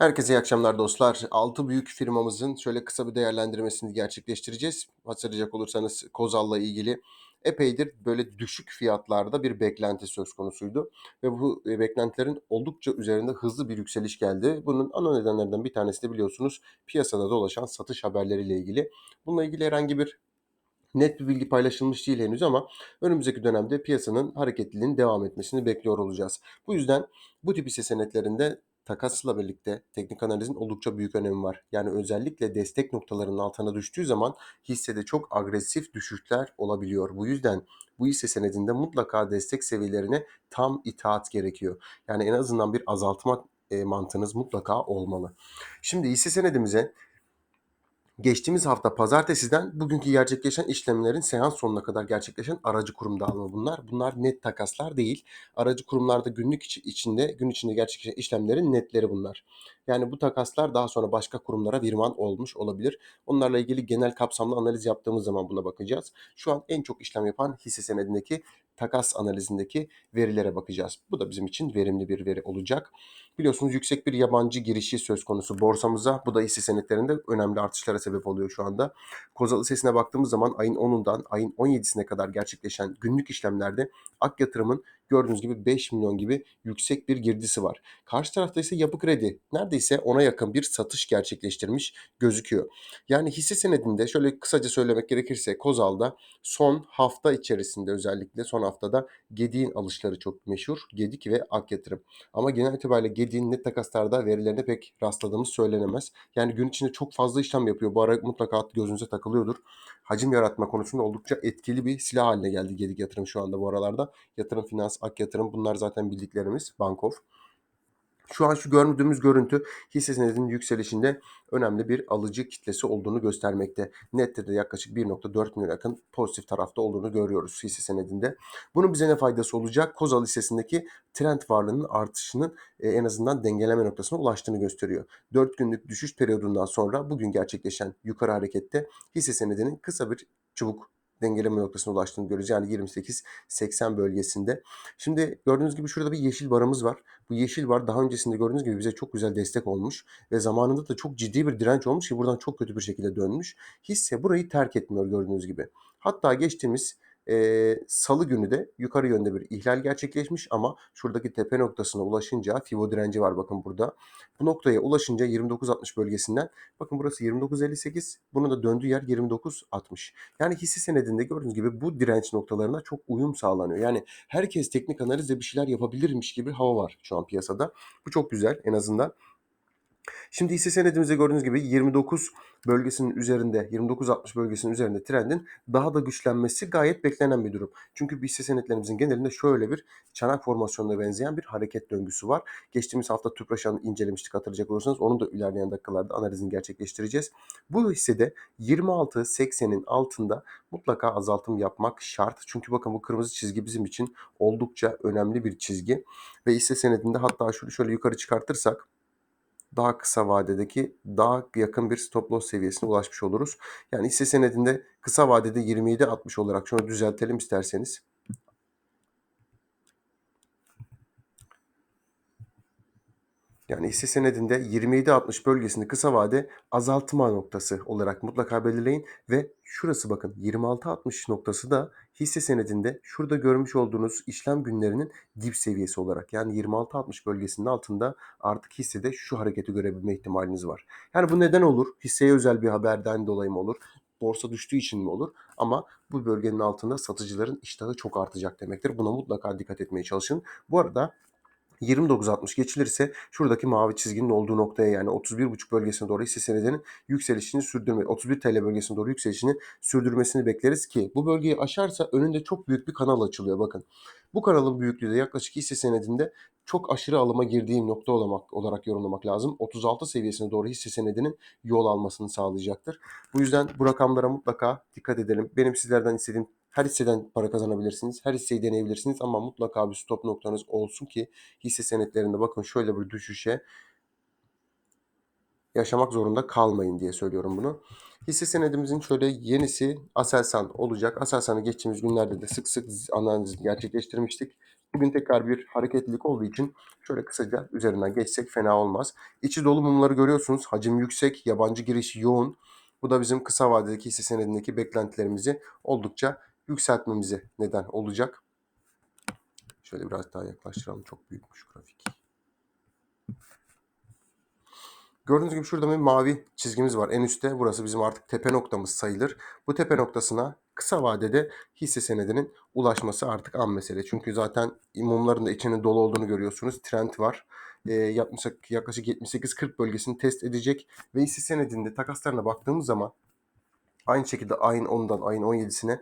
Herkese iyi akşamlar dostlar. 6 büyük firmamızın şöyle kısa bir değerlendirmesini gerçekleştireceğiz. Hatırlayacak olursanız Kozal'la ilgili epeydir böyle düşük fiyatlarda bir beklenti söz konusuydu. Ve bu e, beklentilerin oldukça üzerinde hızlı bir yükseliş geldi. Bunun ana nedenlerinden bir tanesi de biliyorsunuz piyasada dolaşan satış haberleriyle ilgili. Bununla ilgili herhangi bir net bir bilgi paylaşılmış değil henüz ama önümüzdeki dönemde piyasanın hareketliliğinin devam etmesini bekliyor olacağız. Bu yüzden bu tip hisse senetlerinde takasla birlikte teknik analizin oldukça büyük önemi var. Yani özellikle destek noktalarının altına düştüğü zaman hissede çok agresif düşüşler olabiliyor. Bu yüzden bu hisse senedinde mutlaka destek seviyelerine tam itaat gerekiyor. Yani en azından bir azaltma e, mantığınız mutlaka olmalı. Şimdi hisse senedimize Geçtiğimiz hafta pazartesiden bugünkü gerçekleşen işlemlerin seans sonuna kadar gerçekleşen aracı kurum dağılımı bunlar. Bunlar net takaslar değil. Aracı kurumlarda günlük içinde, gün içinde gerçekleşen işlemlerin netleri bunlar. Yani bu takaslar daha sonra başka kurumlara virman olmuş olabilir. Onlarla ilgili genel kapsamlı analiz yaptığımız zaman buna bakacağız. Şu an en çok işlem yapan hisse senedindeki takas analizindeki verilere bakacağız. Bu da bizim için verimli bir veri olacak. Biliyorsunuz yüksek bir yabancı girişi söz konusu borsamıza. Bu da hisse senetlerinde önemli artışlara sebep oluyor şu anda. Kozal hissesine baktığımız zaman ayın 10'undan ayın 17'sine kadar gerçekleşen günlük işlemlerde Ak Yatırım'ın gördüğünüz gibi 5 milyon gibi yüksek bir girdisi var. Karşı tarafta ise Yapı Kredi neredeyse ona yakın bir satış gerçekleştirmiş gözüküyor. Yani hisse senedinde şöyle kısaca söylemek gerekirse Kozal'da son hafta içerisinde özellikle son haftada Gedik'in alışları çok meşhur. Gedik ve Ak Yatırım. Ama genel itibariyle Gedik'in net takaslarda verilerine pek rastladığımız söylenemez. Yani gün içinde çok fazla işlem yapıyor. Bu ara mutlaka gözünüze takılıyordur. Hacim yaratma konusunda oldukça etkili bir silah haline geldi Gedik Yatırım şu anda bu aralarda. Yatırım Finans, Ak Yatırım bunlar zaten bildiklerimiz. Bankof. Şu an şu gördüğümüz görüntü hisse senedinin yükselişinde önemli bir alıcı kitlesi olduğunu göstermekte. Nette de yaklaşık 1.4 milyon yakın pozitif tarafta olduğunu görüyoruz hisse senedinde. Bunun bize ne faydası olacak? Kozal hissesindeki trend varlığının artışının e, en azından dengeleme noktasına ulaştığını gösteriyor. 4 günlük düşüş periyodundan sonra bugün gerçekleşen yukarı harekette hisse senedinin kısa bir çubuk dengeleme noktasına ulaştığını görüyoruz. Yani 28-80 bölgesinde. Şimdi gördüğünüz gibi şurada bir yeşil barımız var. Bu yeşil bar daha öncesinde gördüğünüz gibi bize çok güzel destek olmuş ve zamanında da çok ciddi bir direnç olmuş ki buradan çok kötü bir şekilde dönmüş. Hisse burayı terk etmiyor gördüğünüz gibi. Hatta geçtiğimiz e, salı günü de yukarı yönde bir ihlal gerçekleşmiş ama şuradaki tepe noktasına ulaşınca Fibo direnci var bakın burada. Bu noktaya ulaşınca 29.60 bölgesinden bakın burası 29.58 bunun da döndüğü yer 29.60. Yani hisse senedinde gördüğünüz gibi bu direnç noktalarına çok uyum sağlanıyor. Yani herkes teknik analizle bir şeyler yapabilirmiş gibi hava var şu an piyasada. Bu çok güzel en azından. Şimdi hisse senedimizde gördüğünüz gibi 29 bölgesinin üzerinde 29-60 bölgesinin üzerinde trendin daha da güçlenmesi gayet beklenen bir durum. Çünkü hisse senetlerimizin genelinde şöyle bir çanak formasyonuna benzeyen bir hareket döngüsü var. Geçtiğimiz hafta Tüpraşan'ı incelemiştik hatırlayacak olursanız. Onu da ilerleyen dakikalarda analizini gerçekleştireceğiz. Bu hissede 26-80'in altında mutlaka azaltım yapmak şart. Çünkü bakın bu kırmızı çizgi bizim için oldukça önemli bir çizgi. Ve hisse senedinde hatta şunu şöyle yukarı çıkartırsak daha kısa vadedeki daha yakın bir stop loss seviyesine ulaşmış oluruz. Yani hisse senedinde kısa vadede 27.60 olarak şunu düzeltelim isterseniz. Yani hisse senedinde 27.60 bölgesinde kısa vade azaltma noktası olarak mutlaka belirleyin ve şurası bakın 26.60 noktası da hisse senedinde şurada görmüş olduğunuz işlem günlerinin dip seviyesi olarak yani 26.60 bölgesinin altında artık hissede şu hareketi görebilme ihtimaliniz var. Yani bu neden olur? Hisseye özel bir haberden dolayı mı olur? Borsa düştüğü için mi olur? Ama bu bölgenin altında satıcıların iştahı çok artacak demektir. Buna mutlaka dikkat etmeye çalışın. Bu arada 29.60 geçilirse şuradaki mavi çizginin olduğu noktaya yani 31.5 bölgesine doğru hisse senedinin yükselişini sürdürme 31 TL bölgesine doğru yükselişini sürdürmesini bekleriz ki bu bölgeyi aşarsa önünde çok büyük bir kanal açılıyor bakın. Bu kanalın büyüklüğü de yaklaşık hisse senedinde çok aşırı alıma girdiğim nokta olarak, olarak yorumlamak lazım. 36 seviyesine doğru hisse senedinin yol almasını sağlayacaktır. Bu yüzden bu rakamlara mutlaka dikkat edelim. Benim sizlerden istediğim her hisseden para kazanabilirsiniz. Her hisseyi deneyebilirsiniz ama mutlaka bir stop noktanız olsun ki hisse senetlerinde bakın şöyle bir düşüşe yaşamak zorunda kalmayın diye söylüyorum bunu. Hisse senedimizin şöyle yenisi Aselsan olacak. Aselsan'ı geçtiğimiz günlerde de sık sık analiz gerçekleştirmiştik. Bugün tekrar bir hareketlilik olduğu için şöyle kısaca üzerinden geçsek fena olmaz. İçi dolu mumları görüyorsunuz. Hacim yüksek, yabancı giriş yoğun. Bu da bizim kısa vadedeki hisse senedindeki beklentilerimizi oldukça yükseltmemize neden olacak. Şöyle biraz daha yaklaştıralım. Çok büyükmüş grafik. Gördüğünüz gibi şurada bir mavi çizgimiz var. En üstte burası bizim artık tepe noktamız sayılır. Bu tepe noktasına kısa vadede hisse senedinin ulaşması artık an mesele. Çünkü zaten mumların da içinin dolu olduğunu görüyorsunuz. Trend var. Ee, yaklaşık, yaklaşık 78-40 bölgesini test edecek. Ve hisse senedinde takaslarına baktığımız zaman aynı şekilde ayın 10'dan ayın 17'sine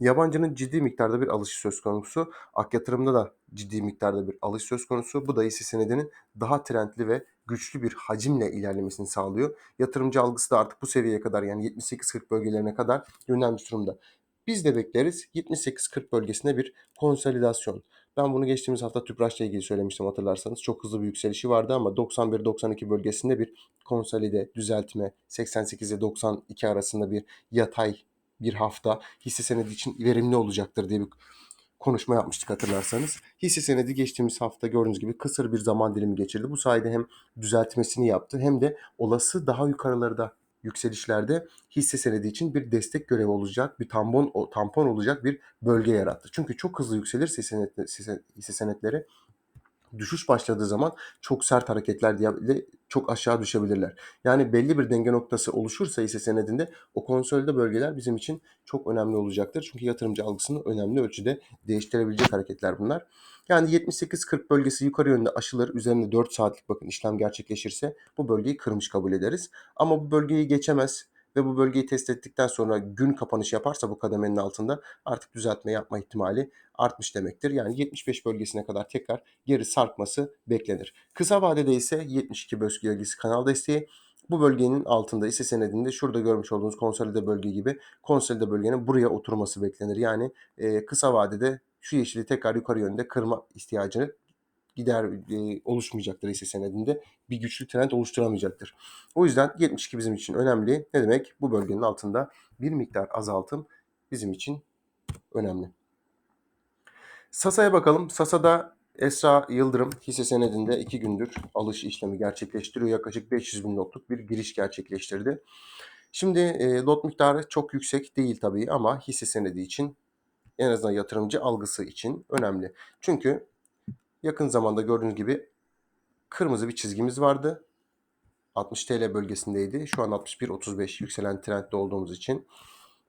Yabancının ciddi miktarda bir alış söz konusu. Ak yatırımda da ciddi miktarda bir alış söz konusu. Bu da hisse senedinin daha trendli ve güçlü bir hacimle ilerlemesini sağlıyor. Yatırımcı algısı da artık bu seviyeye kadar yani 78-40 bölgelerine kadar yönelmiş durumda. Biz de bekleriz 78-40 bölgesine bir konsolidasyon. Ben bunu geçtiğimiz hafta Tüpraş'la ilgili söylemiştim hatırlarsanız. Çok hızlı bir yükselişi vardı ama 91-92 bölgesinde bir konsolide, düzeltme, 88 ile 92 arasında bir yatay bir hafta hisse senedi için verimli olacaktır diye bir konuşma yapmıştık hatırlarsanız. Hisse senedi geçtiğimiz hafta gördüğünüz gibi kısır bir zaman dilimi geçirdi. Bu sayede hem düzeltmesini yaptı hem de olası daha yukarılarda yükselişlerde hisse senedi için bir destek görevi olacak, bir tampon tampon olacak bir bölge yarattı. Çünkü çok hızlı yükselirse hisse, senet, hisse senetleri düşüş başladığı zaman çok sert hareketler diye çok aşağı düşebilirler. Yani belli bir denge noktası oluşursa hisse senedinde o konsolide bölgeler bizim için çok önemli olacaktır. Çünkü yatırımcı algısını önemli ölçüde değiştirebilecek hareketler bunlar. Yani 78-40 bölgesi yukarı yönde aşılır. Üzerinde 4 saatlik bakın işlem gerçekleşirse bu bölgeyi kırmış kabul ederiz. Ama bu bölgeyi geçemez ve bu bölgeyi test ettikten sonra gün kapanış yaparsa bu kademenin altında artık düzeltme yapma ihtimali artmış demektir. Yani 75 bölgesine kadar tekrar geri sarkması beklenir. Kısa vadede ise 72 bölgesi kanal desteği. Bu bölgenin altında ise senedinde şurada görmüş olduğunuz konsolide bölge gibi konsolide bölgenin buraya oturması beklenir. Yani e, kısa vadede şu yeşili tekrar yukarı yönde kırma ihtiyacını gider e, oluşmayacaktır hisse senedinde. Bir güçlü trend oluşturamayacaktır. O yüzden 72 bizim için önemli. Ne demek? Bu bölgenin altında bir miktar azaltım bizim için önemli. Sasa'ya bakalım. Sasa'da Esra Yıldırım hisse senedinde 2 gündür alış işlemi gerçekleştiriyor. Yaklaşık 500 bin lotluk bir giriş gerçekleştirdi. Şimdi e, lot miktarı çok yüksek değil tabii ama hisse senedi için en azından yatırımcı algısı için önemli. Çünkü yakın zamanda gördüğünüz gibi kırmızı bir çizgimiz vardı. 60 TL bölgesindeydi. Şu an 61.35 yükselen trendde olduğumuz için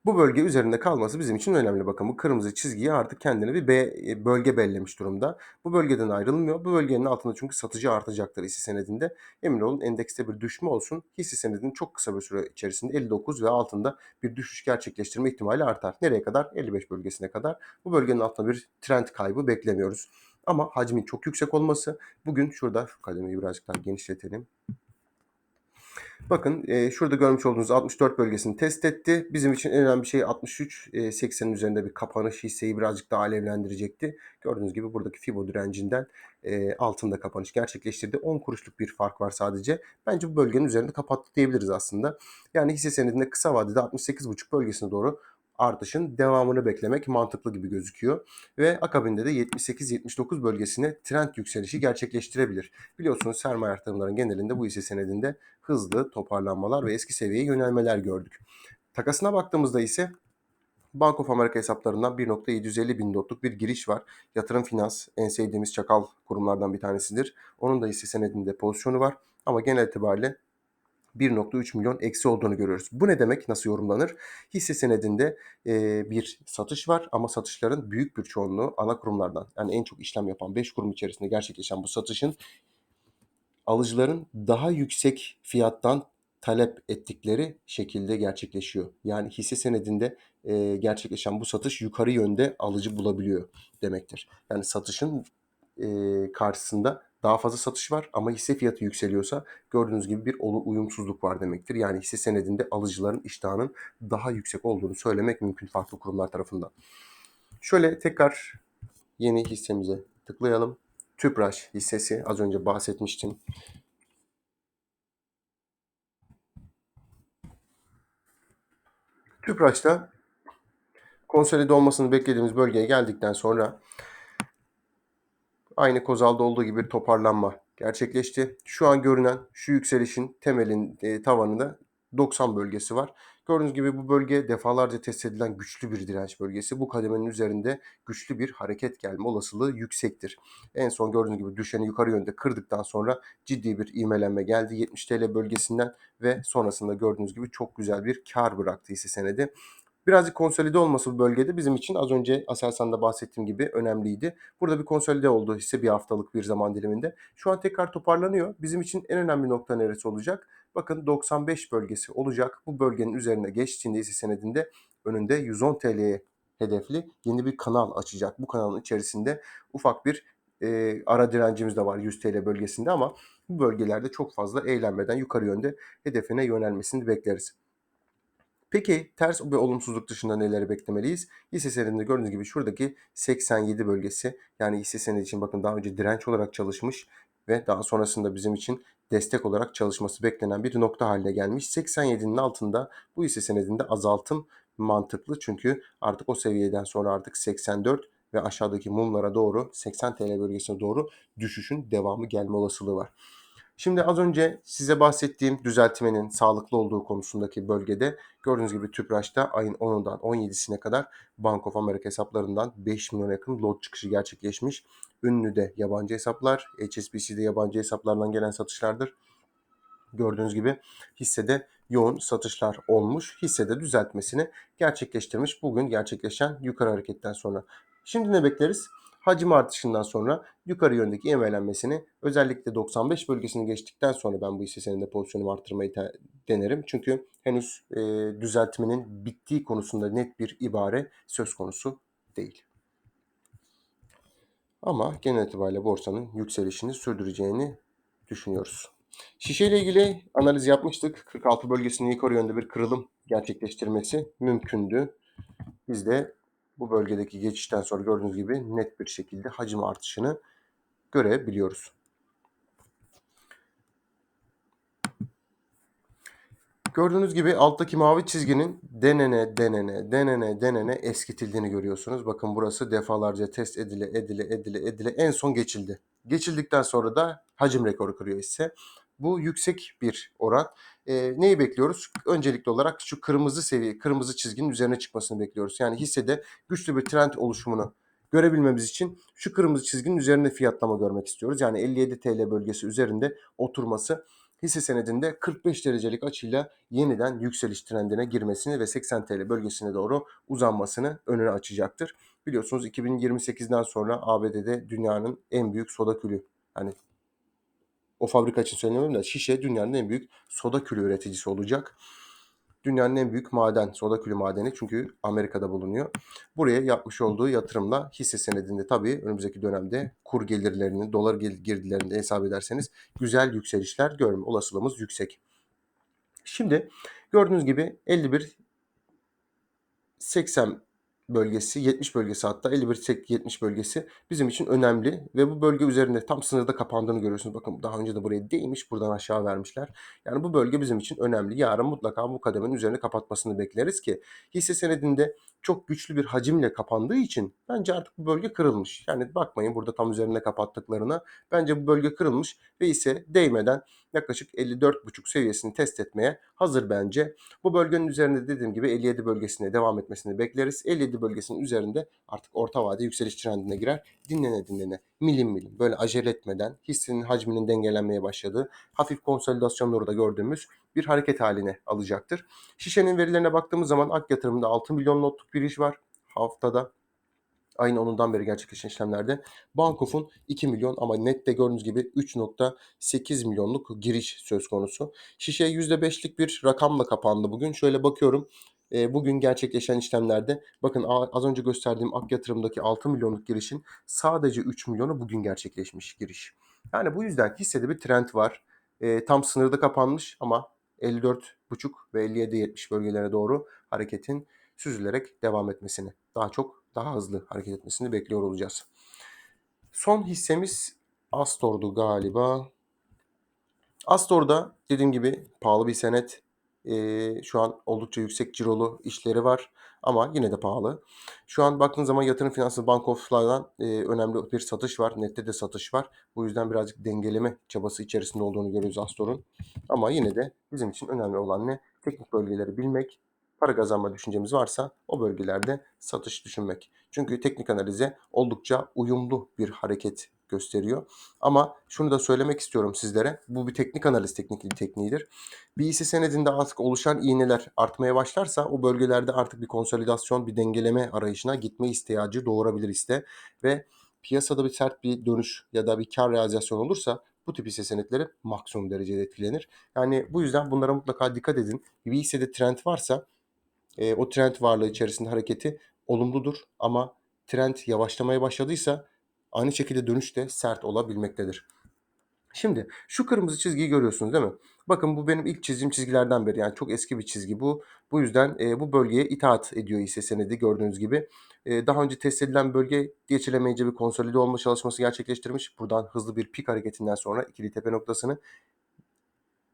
bu bölge üzerinde kalması bizim için önemli. Bakın bu kırmızı çizgiyi artık kendine bir B, e, bölge bellemiş durumda. Bu bölgeden ayrılmıyor. Bu bölgenin altında çünkü satıcı artacaktır hisse senedinde. Emin olun endekste bir düşme olsun. Hisse senedinin çok kısa bir süre içerisinde 59 ve altında bir düşüş gerçekleştirme ihtimali artar. Nereye kadar? 55 bölgesine kadar. Bu bölgenin altında bir trend kaybı beklemiyoruz. Ama hacmin çok yüksek olması bugün şurada şu kademeyi birazcık daha genişletelim. Bakın e, şurada görmüş olduğunuz 64 bölgesini test etti. Bizim için en önemli şey 63 e, 80'in üzerinde bir kapanış hisseyi birazcık daha alevlendirecekti. Gördüğünüz gibi buradaki Fibo direncinden e, altında kapanış gerçekleştirdi. 10 kuruşluk bir fark var sadece. Bence bu bölgenin üzerinde kapattı diyebiliriz aslında. Yani hisse senedinde kısa vadede 68,5 bölgesine doğru artışın devamını beklemek mantıklı gibi gözüküyor. Ve akabinde de 78-79 bölgesine trend yükselişi gerçekleştirebilir. Biliyorsunuz sermaye artırımların genelinde bu hisse senedinde hızlı toparlanmalar ve eski seviyeye yönelmeler gördük. Takasına baktığımızda ise Bank of America hesaplarından 1.750 bin notluk bir giriş var. Yatırım finans en sevdiğimiz çakal kurumlardan bir tanesidir. Onun da hisse senedinde pozisyonu var. Ama genel itibariyle 1.3 milyon eksi olduğunu görüyoruz. Bu ne demek? Nasıl yorumlanır? Hisse senedinde e, bir satış var ama satışların büyük bir çoğunluğu ana kurumlardan yani en çok işlem yapan 5 kurum içerisinde gerçekleşen bu satışın alıcıların daha yüksek fiyattan talep ettikleri şekilde gerçekleşiyor. Yani hisse senedinde e, gerçekleşen bu satış yukarı yönde alıcı bulabiliyor demektir. Yani satışın e, karşısında daha fazla satış var ama hisse fiyatı yükseliyorsa gördüğünüz gibi bir uyumsuzluk var demektir. Yani hisse senedinde alıcıların iştahının daha yüksek olduğunu söylemek mümkün farklı kurumlar tarafından. Şöyle tekrar yeni hissemize tıklayalım. Tüpraş hissesi az önce bahsetmiştim. Tüpraş'ta konsolide olmasını beklediğimiz bölgeye geldikten sonra aynı Kozal'da olduğu gibi bir toparlanma gerçekleşti. Şu an görünen şu yükselişin temelin e, tavanında 90 bölgesi var. Gördüğünüz gibi bu bölge defalarca test edilen güçlü bir direnç bölgesi. Bu kademenin üzerinde güçlü bir hareket gelme olasılığı yüksektir. En son gördüğünüz gibi düşeni yukarı yönde kırdıktan sonra ciddi bir ivmelenme geldi 70 TL bölgesinden ve sonrasında gördüğünüz gibi çok güzel bir kar bıraktı hisse senedi. Birazcık konsolide olması bu bölgede bizim için az önce Aselsan'da bahsettiğim gibi önemliydi. Burada bir konsolide oldu hisse bir haftalık bir zaman diliminde. Şu an tekrar toparlanıyor. Bizim için en önemli nokta neresi olacak? Bakın 95 bölgesi olacak. Bu bölgenin üzerine geçtiğinde hisse senedinde önünde 110 TL'ye hedefli yeni bir kanal açacak. Bu kanalın içerisinde ufak bir e, ara direncimiz de var 100 TL bölgesinde ama bu bölgelerde çok fazla eğlenmeden yukarı yönde hedefine yönelmesini bekleriz. Peki ters ve olumsuzluk dışında neleri beklemeliyiz? Hisse senedinde gördüğünüz gibi şuradaki 87 bölgesi yani hisse senedi için bakın daha önce direnç olarak çalışmış ve daha sonrasında bizim için destek olarak çalışması beklenen bir nokta haline gelmiş. 87'nin altında bu hisse senedinde azaltım mantıklı çünkü artık o seviyeden sonra artık 84 ve aşağıdaki mumlara doğru 80 TL bölgesine doğru düşüşün devamı gelme olasılığı var. Şimdi az önce size bahsettiğim düzeltmenin sağlıklı olduğu konusundaki bölgede gördüğünüz gibi Tüpraş'ta ayın 10'undan 17'sine kadar Bank of America hesaplarından 5 milyon yakın lot çıkışı gerçekleşmiş. Ünlü de yabancı hesaplar, HSBC'de yabancı hesaplardan gelen satışlardır. Gördüğünüz gibi hissede yoğun satışlar olmuş. Hissede düzeltmesini gerçekleştirmiş. Bugün gerçekleşen yukarı hareketten sonra. Şimdi ne bekleriz? Hacim artışından sonra yukarı yöndeki ivmelenmesini özellikle 95 bölgesini geçtikten sonra ben bu hisse senedinde pozisyonumu arttırmayı denerim. Çünkü henüz e, düzeltmenin bittiği konusunda net bir ibare söz konusu değil. Ama genel itibariyle borsanın yükselişini sürdüreceğini düşünüyoruz. Şişe ile ilgili analiz yapmıştık. 46 bölgesinin yukarı yönde bir kırılım gerçekleştirmesi mümkündü. Biz de bu bölgedeki geçişten sonra gördüğünüz gibi net bir şekilde hacim artışını görebiliyoruz. Gördüğünüz gibi alttaki mavi çizginin denene denene denene denene eskitildiğini görüyorsunuz. Bakın burası defalarca test edile edile edile edile en son geçildi. Geçildikten sonra da hacim rekoru kırıyor ise. Bu yüksek bir oran. E, neyi bekliyoruz? Öncelikli olarak şu kırmızı seviye, kırmızı çizginin üzerine çıkmasını bekliyoruz. Yani hissede güçlü bir trend oluşumunu görebilmemiz için şu kırmızı çizginin üzerinde fiyatlama görmek istiyoruz. Yani 57 TL bölgesi üzerinde oturması hisse senedinde 45 derecelik açıyla yeniden yükseliş trendine girmesini ve 80 TL bölgesine doğru uzanmasını önüne açacaktır. Biliyorsunuz 2028'den sonra ABD'de dünyanın en büyük soda külü hani o fabrika için söylemiyorum da şişe dünyanın en büyük soda külü üreticisi olacak. Dünyanın en büyük maden, soda külü madeni çünkü Amerika'da bulunuyor. Buraya yapmış olduğu yatırımla hisse senedinde tabii önümüzdeki dönemde kur gelirlerini, dolar girdilerini hesap ederseniz güzel yükselişler görme olasılığımız yüksek. Şimdi gördüğünüz gibi 51 80 bölgesi, 70 bölgesi hatta 51-70 bölgesi bizim için önemli ve bu bölge üzerinde tam sınırda kapandığını görüyorsunuz. Bakın daha önce de buraya değmiş, buradan aşağı vermişler. Yani bu bölge bizim için önemli. Yarın mutlaka bu kademenin üzerine kapatmasını bekleriz ki hisse senedinde çok güçlü bir hacimle kapandığı için bence artık bu bölge kırılmış. Yani bakmayın burada tam üzerine kapattıklarına. Bence bu bölge kırılmış ve ise değmeden yaklaşık 54,5 seviyesini test etmeye hazır bence. Bu bölgenin üzerinde dediğim gibi 57 bölgesine devam etmesini bekleriz. 57 bölgesinin üzerinde artık orta vade yükseliş trendine girer. Dinlene dinlene milim milim böyle acele etmeden hissenin hacminin dengelenmeye başladığı hafif konsolidasyonları da gördüğümüz bir hareket haline alacaktır. Şişenin verilerine baktığımız zaman ak yatırımında 6 milyon notluk bir iş var haftada. Ayın 10'undan beri gerçekleşen işlemlerde Bankof'un 2 milyon ama nette gördüğünüz gibi 3.8 milyonluk giriş söz konusu. Şişe %5'lik bir rakamla kapandı bugün. Şöyle bakıyorum bugün gerçekleşen işlemlerde bakın az önce gösterdiğim ak yatırımdaki 6 milyonluk girişin sadece 3 milyonu bugün gerçekleşmiş giriş. Yani bu yüzden hissede bir trend var. E, tam sınırda kapanmış ama 54.5 ve 57.70 bölgelere doğru hareketin süzülerek devam etmesini, daha çok daha hızlı hareket etmesini bekliyor olacağız. Son hissemiz Astor'du galiba. Astor'da dediğim gibi pahalı bir senet. Ee, şu an oldukça yüksek cirolu işleri var. ama yine de pahalı. Şu an baktığın zaman yatırım finanslı bankoflardan e, önemli bir satış var. Nette de satış var. Bu yüzden birazcık dengeleme çabası içerisinde olduğunu görüyoruz Astor'un. Ama yine de bizim için önemli olan ne? Teknik bölgeleri bilmek, para kazanma düşüncemiz varsa o bölgelerde satış düşünmek. Çünkü teknik analize oldukça uyumlu bir hareket gösteriyor. Ama şunu da söylemek istiyorum sizlere. Bu bir teknik analiz teknik tekniğidir. Bir hisse senedinde artık oluşan iğneler artmaya başlarsa o bölgelerde artık bir konsolidasyon, bir dengeleme arayışına gitme ihtiyacı doğurabilir iste ve piyasada bir sert bir dönüş ya da bir kar realizasyonu olursa bu tip hisse senetleri maksimum derecede etkilenir. Yani bu yüzden bunlara mutlaka dikkat edin. Bir hissede trend varsa e, o trend varlığı içerisinde hareketi olumludur ama trend yavaşlamaya başladıysa aynı şekilde dönüş de sert olabilmektedir. Şimdi şu kırmızı çizgiyi görüyorsunuz değil mi? Bakın bu benim ilk çizdiğim çizgilerden beri yani çok eski bir çizgi bu. Bu yüzden e, bu bölgeye itaat ediyor hisse senedi gördüğünüz gibi. E, daha önce test edilen bölge geçilemeyince bir konsolide olma çalışması gerçekleştirmiş. Buradan hızlı bir pik hareketinden sonra ikili tepe noktasını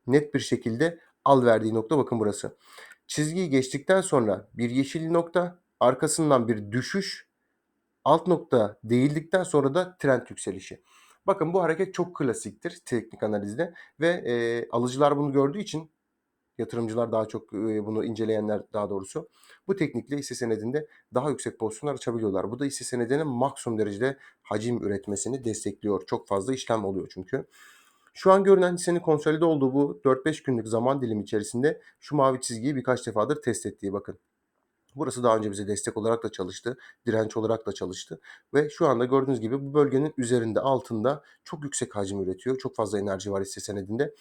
net bir şekilde al verdiği nokta bakın burası. Çizgiyi geçtikten sonra bir yeşil nokta, arkasından bir düşüş, alt nokta değildikten sonra da trend yükselişi. Bakın bu hareket çok klasiktir teknik analizde ve e, alıcılar bunu gördüğü için yatırımcılar daha çok e, bunu inceleyenler daha doğrusu bu teknikle hisse senedinde daha yüksek pozisyonlar açabiliyorlar. Bu da hisse senedinin maksimum derecede hacim üretmesini destekliyor. Çok fazla işlem oluyor çünkü. Şu an görünen hissenin konsolide olduğu bu 4-5 günlük zaman dilimi içerisinde şu mavi çizgiyi birkaç defadır test ettiği bakın. Burası daha önce bize destek olarak da çalıştı, direnç olarak da çalıştı ve şu anda gördüğünüz gibi bu bölgenin üzerinde, altında çok yüksek hacim üretiyor. Çok fazla enerji var hisse senedinde.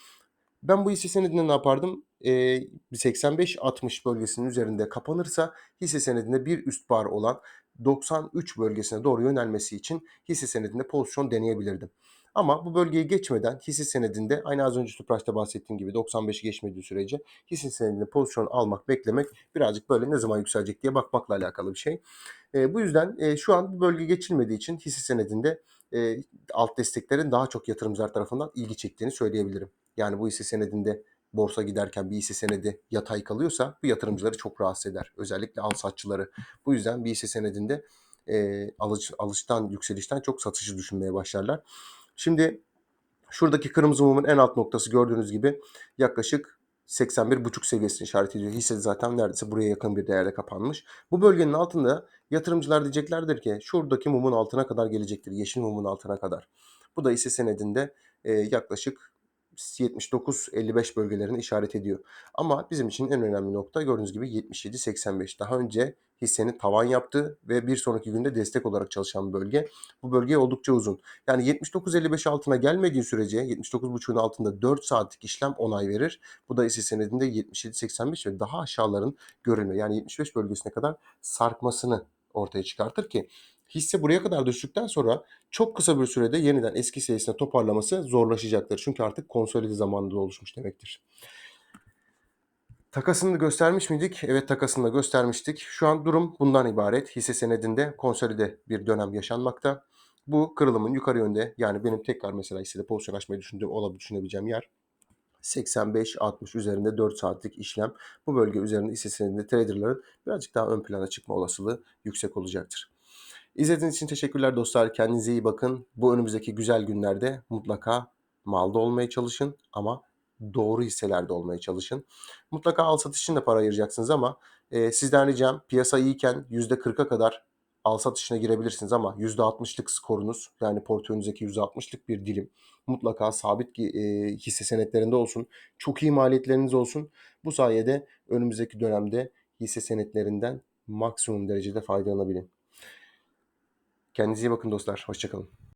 Ben bu hisse senedinde ne yapardım? Ee, 85-60 bölgesinin üzerinde kapanırsa hisse senedinde bir üst bar olan 93 bölgesine doğru yönelmesi için hisse senedinde pozisyon deneyebilirdim. Ama bu bölgeyi geçmeden hisse senedinde aynı az önce Tüpraş'ta bahsettiğim gibi 95'i geçmediği sürece hisse senedinde pozisyon almak, beklemek birazcık böyle ne zaman yükselecek diye bakmakla alakalı bir şey. E, bu yüzden e, şu an bu bölge geçilmediği için hisse senedinde e, alt desteklerin daha çok yatırımcılar tarafından ilgi çektiğini söyleyebilirim. Yani bu hisse senedinde borsa giderken bir hisse senedi yatay kalıyorsa bu yatırımcıları çok rahatsız eder. Özellikle al satçıları. Bu yüzden bir hisse senedinde e, alış, alıştan, yükselişten çok satıcı düşünmeye başlarlar. Şimdi şuradaki kırmızı mumun en alt noktası gördüğünüz gibi yaklaşık 81,5 seviyesini işaret ediyor. Hisse zaten neredeyse buraya yakın bir değerde kapanmış. Bu bölgenin altında yatırımcılar diyeceklerdir ki şuradaki mumun altına kadar gelecektir. Yeşil mumun altına kadar. Bu da hisse senedinde e, yaklaşık 79-55 bölgelerini işaret ediyor. Ama bizim için en önemli nokta gördüğünüz gibi 77-85. Daha önce hissenin tavan yaptığı ve bir sonraki günde destek olarak çalışan bölge. Bu bölge oldukça uzun. Yani 79-55 altına gelmediği sürece 79.5'un altında 4 saatlik işlem onay verir. Bu da hisse senedinde 77-85 ve daha aşağıların görülme yani 75 bölgesine kadar sarkmasını ortaya çıkartır ki hisse buraya kadar düştükten sonra çok kısa bir sürede yeniden eski seviyesine toparlaması zorlaşacaktır. Çünkü artık konsolide zamanında oluşmuş demektir. Takasını göstermiş miydik? Evet takasını da göstermiştik. Şu an durum bundan ibaret. Hisse senedinde konsolide bir dönem yaşanmakta. Bu kırılımın yukarı yönde yani benim tekrar mesela hissede pozisyon açmayı düşündüğüm olabilir düşünebileceğim yer 85-60 üzerinde 4 saatlik işlem. Bu bölge üzerinde hisse senedinde traderların birazcık daha ön plana çıkma olasılığı yüksek olacaktır. İzlediğiniz için teşekkürler dostlar. Kendinize iyi bakın. Bu önümüzdeki güzel günlerde mutlaka malda olmaya çalışın ama doğru hisselerde olmaya çalışın. Mutlaka al satış için de para ayıracaksınız ama e, sizden ricam piyasa iyiyken %40'a kadar al satışına girebilirsiniz ama %60'lık skorunuz yani portföyünüzdeki %60'lık bir dilim mutlaka sabit e, hisse senetlerinde olsun. Çok iyi maliyetleriniz olsun. Bu sayede önümüzdeki dönemde hisse senetlerinden maksimum derecede faydalanabilin. Kendinize iyi bakın dostlar. Hoşçakalın.